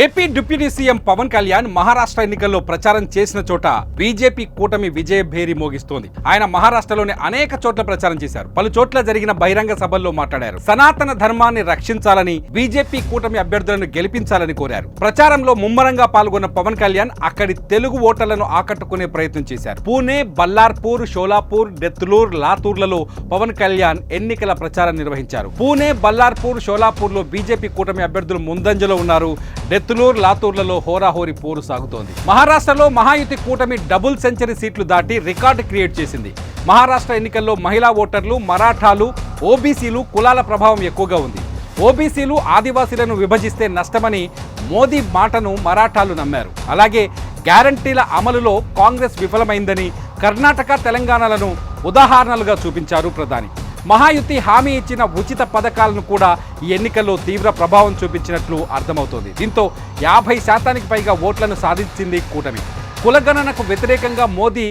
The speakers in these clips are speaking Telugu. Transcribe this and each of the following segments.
AP deputy CM Pawan Kalyan Maharashtra ఎన్నికల్లో ప్రచారం చేసిన చోట బీజేపీ కూటమి విజయ భేరి మోగిస్తోంది. ఆయన మహారాష్ట్రలోని అనేక చోట్ల ప్రచారం చేశారు. పలు చోట్ల జరిగిన బహిరంగ సభల్లో మాట్లాడారు. సనాతన ధర్మాన్ని రక్షించాలని బీజేపీ కూటమి అభ్యర్థులను గెలిపించాలని కోరారు. ప్రచారంలో ముమ్మరంగా పాల్గొన్న పవన్ కళ్యాణ్ అక్కడి తెలుగు ఓటర్లను ఆకట్టుకునే ప్రయత్నం చేశారు. పూణే బల్లార్పూర్ షోలాపూర్ డెత్లూర్ లాతూర్లలో పవన్ కళ్యాణ్ ఎన్నికల ప్రచారం నిర్వహించారు. పూణే బల్లార్పూర్ షోలాపూర్లో బీజేపీ కూటమి అభ్యర్థులు ముందంజలో ఉన్నారు. డెత్తులూర్ లాతూర్లలో హోరాహోరీ పోరు సాగుతోంది. మహారాష్ట్రలో మహాయుతి కూటమి డబుల్ సెంచరీ సీట్లు దాటి రికార్డు క్రియేట్ చేసింది. మహారాష్ట్ర ఎన్నికల్లో మహిళా ఓటర్లు మరాఠాలు ఓబీసీలు కులాల ప్రభావం ఎక్కువగా ఉంది. ఓబీసీలు ఆదివాసీలను విభజిస్తే నష్టమని మోదీ మాటను మరాఠాలు నమ్మారు. అలాగే గ్యారంటీల అమలులో కాంగ్రెస్ విఫలమైందని కర్ణాటక తెలంగాణలను ఉదాహరణలుగా చూపించారు ప్రధాని. మహాయుతి హామీ ఇచ్చిన ఉచిత పథకాలను కూడా ఈ ఎన్నికల్లో తీవ్ర ప్రభావం చూపించినట్లు అర్థమవుతోంది. దీంతో యాభై శాతానికి పైగా ఓట్లను సాధించింది కూటమి. కులగణనకు వ్యతిరేకంగా మోదీ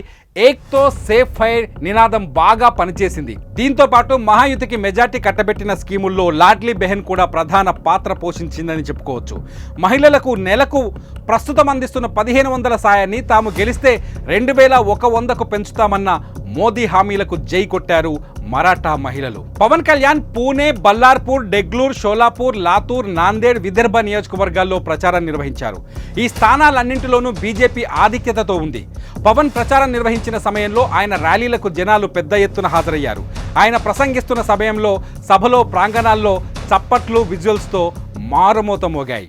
ఏక్తో సేఫ్ ఫైర్ నినాదం బాగా పనిచేసింది. దీంతో పాటు మహాయుతికి మెజార్టీ కట్టబెట్టిన స్కీముల్లో లాడ్లీ బెహెన్ కూడా ప్రధాన పాత్ర పోషించిందని చెప్పుకోవచ్చు. మహిళలకు నెలకు ప్రస్తుతం అందిస్తున్న పదిహేను వందల సాయాన్ని తాము గెలిస్తే రెండు వేల ఒక వందకు పెంచుతామన్న మోదీ హామీలకు జై కొట్టారు మరాఠా మహిళలు. పవన్ కళ్యాణ్ పూణే బల్లార్పూర్ డెగ్లూర్ షోలాపూర్ లాతూర్ నాందేడ్ విదర్భ నియోజకవర్గాల్లో ప్రచారం నిర్వహించారు. ఈ స్థానాలన్నింటిలోనూ బీజేపీ ఆధిక్యతతో ఉంది. పవన్ ప్రచారం నిర్వహించిన సమయంలో ఆయన ర్యాలీలకు జనాలు పెద్ద ఎత్తున హాజరయ్యారు. ఆయన ప్రసంగిస్తున్న సమయంలో సభలో ప్రాంగణాల్లో చప్పట్లు విజువల్స్తో మారుమోత మోగాయి.